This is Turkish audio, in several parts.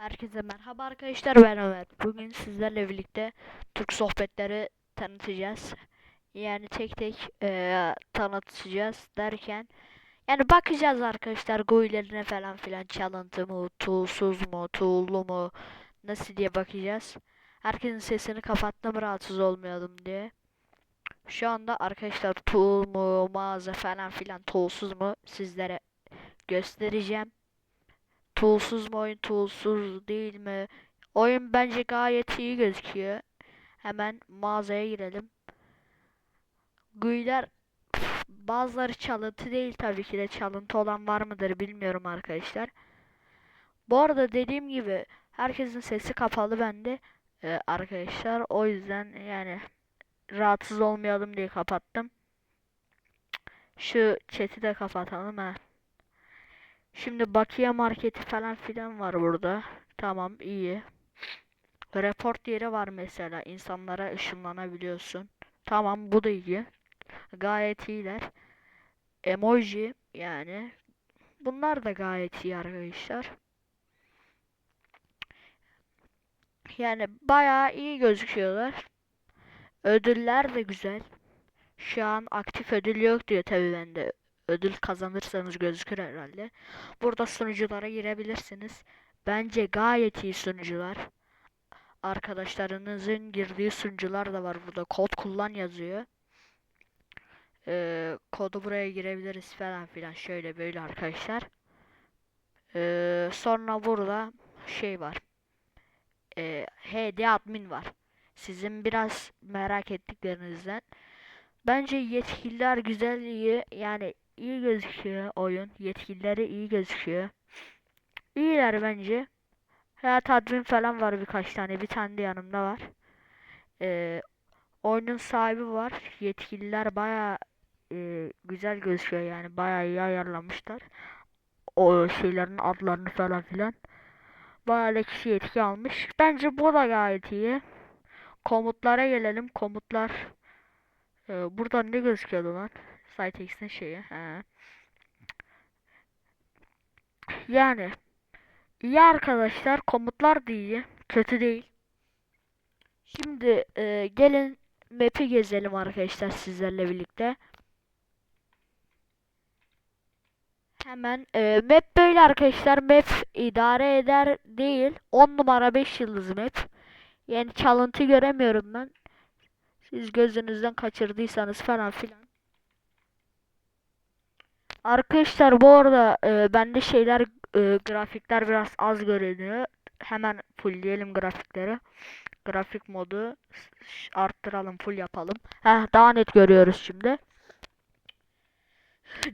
Herkese merhaba arkadaşlar ben Ömer. Bugün sizlerle birlikte Türk sohbetleri tanıtacağız. Yani tek tek eee, tanıtacağız derken yani bakacağız arkadaşlar GUI'lerine falan filan çalıntı mı, toolsuz mu, tool'lu mu nasıl diye bakacağız. Herkesin sesini kapattım rahatsız olmayalım diye. Şu anda arkadaşlar tool mu, mağaza falan filan toolsuz mu sizlere göstereceğim. Toolsuz mu oyun, toolsuz değil mi? Oyun bence gayet iyi gözüküyor. Hemen mağazaya girelim. GUI'ler pf, bazıları çalıntı değil tabii ki de çalıntı olan var mıdır bilmiyorum arkadaşlar. Bu arada dediğim gibi herkesin sesi kapalı bende e, arkadaşlar. O yüzden yani rahatsız olmayalım diye kapattım. Şu chat'i de kapatalım ha. Şimdi Bakiye marketi falan filan var burada. Tamam iyi. Report yeri var mesela. İnsanlara ışınlanabiliyorsun. Tamam bu da iyi. Gayet iyiler. Emoji yani. Bunlar da gayet iyi arkadaşlar. Yani bayağı iyi gözüküyorlar. Ödüller de güzel. Şu an aktif ödül yok diyor tabii bende. Ödül kazanırsanız gözükür herhalde. Burada sunuculara girebilirsiniz. Bence gayet iyi sunucular. Arkadaşlarınızın girdiği sunucular da var burada. Kod kullan yazıyor. Ee, kodu buraya girebiliriz falan filan. Şöyle böyle arkadaşlar. Ee, sonra burada şey var. Ee, HD admin var. Sizin biraz merak ettiklerinizden. Bence yetkililer güzel iyi yani iyi gözüküyor oyun. Yetkilileri iyi gözüküyor. İyiler bence. Hayat admin falan var birkaç tane. Bir tane de yanımda var. Ee, oyunun sahibi var. Yetkililer baya güzel gözüküyor yani. Baya iyi ayarlamışlar. O şeylerin adlarını falan filan. Bayağı kişi yetki almış. Bence bu da gayet iyi. Komutlara gelelim. Komutlar ee, buradan ne gözüküyordu lan? Cytex'in şeyi. He. Yani iyi arkadaşlar. Komutlar da iyi. Kötü değil. Şimdi e, gelin map'i gezelim arkadaşlar sizlerle birlikte. Hemen e, map böyle arkadaşlar. Map idare eder değil. 10 numara 5 yıldız map. Yani çalıntı göremiyorum ben. Siz gözünüzden kaçırdıysanız falan filan. Arkadaşlar bu arada e, bende şeyler e, grafikler biraz az görünüyor. Hemen fullleyelim grafikleri. Grafik modu arttıralım, full yapalım. Heh, daha net görüyoruz şimdi.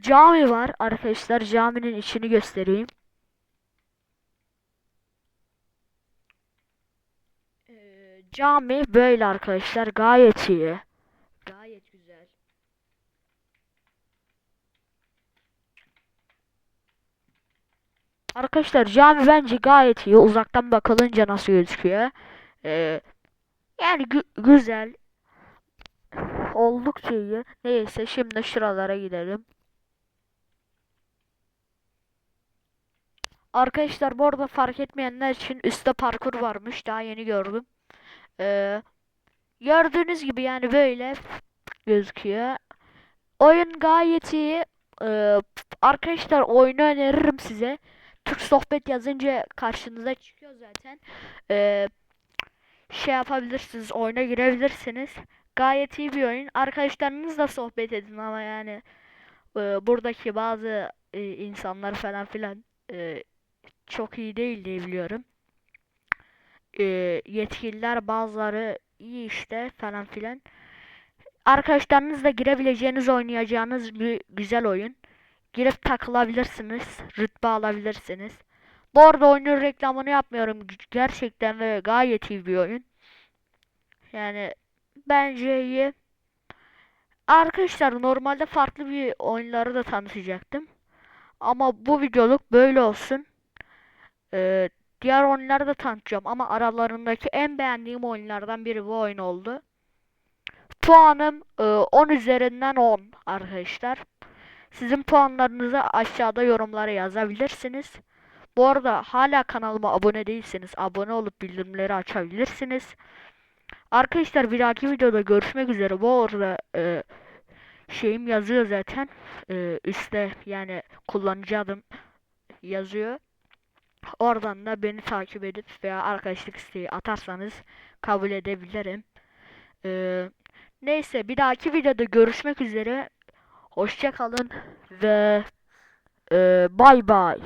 Cami var arkadaşlar. Caminin içini göstereyim. Ee, cami böyle arkadaşlar. Gayet iyi. Gayet güzel. Arkadaşlar cami bence gayet iyi. Uzaktan bakılınca nasıl gözüküyor? Ee, yani gü- güzel. Oldukça iyi. Neyse şimdi şuralara gidelim. Arkadaşlar bu arada fark etmeyenler için üstte parkur varmış. Daha yeni gördüm. Ee, gördüğünüz gibi yani böyle gözüküyor. Oyun gayet iyi. Ee, arkadaşlar oyunu öneririm size. Türk sohbet yazınca karşınıza çıkıyor zaten. Ee, şey yapabilirsiniz, oyuna girebilirsiniz. Gayet iyi bir oyun. Arkadaşlarınızla sohbet edin ama yani e, buradaki bazı e, insanlar falan filan e, çok iyi değil diye biliyorum. E, yetkililer bazıları iyi işte falan filan. Arkadaşlarınızla girebileceğiniz, oynayacağınız bir güzel oyun. Girip takılabilirsiniz, rütbe alabilirsiniz. Bu arada oyunun reklamını yapmıyorum. Gerçekten ve gayet iyi bir oyun. Yani bence iyi. Arkadaşlar normalde farklı bir oyunları da tanıtacaktım. Ama bu videoluk böyle olsun. Ee, diğer oyunları da tanıtacağım ama aralarındaki en beğendiğim oyunlardan biri bu oyun oldu. Puanım e, 10 üzerinden 10 arkadaşlar. Sizin puanlarınızı aşağıda yorumlara yazabilirsiniz. Bu arada hala kanalıma abone değilseniz abone olup bildirimleri açabilirsiniz. Arkadaşlar bir dahaki videoda görüşmek üzere. Bu arada e, şeyim yazıyor zaten. E, üstte yani kullanıcı adım yazıyor. Oradan da beni takip edip veya arkadaşlık isteği atarsanız kabul edebilirim. Ee, neyse bir dahaki videoda görüşmek üzere. Hoşça kalın ve e, bay bay.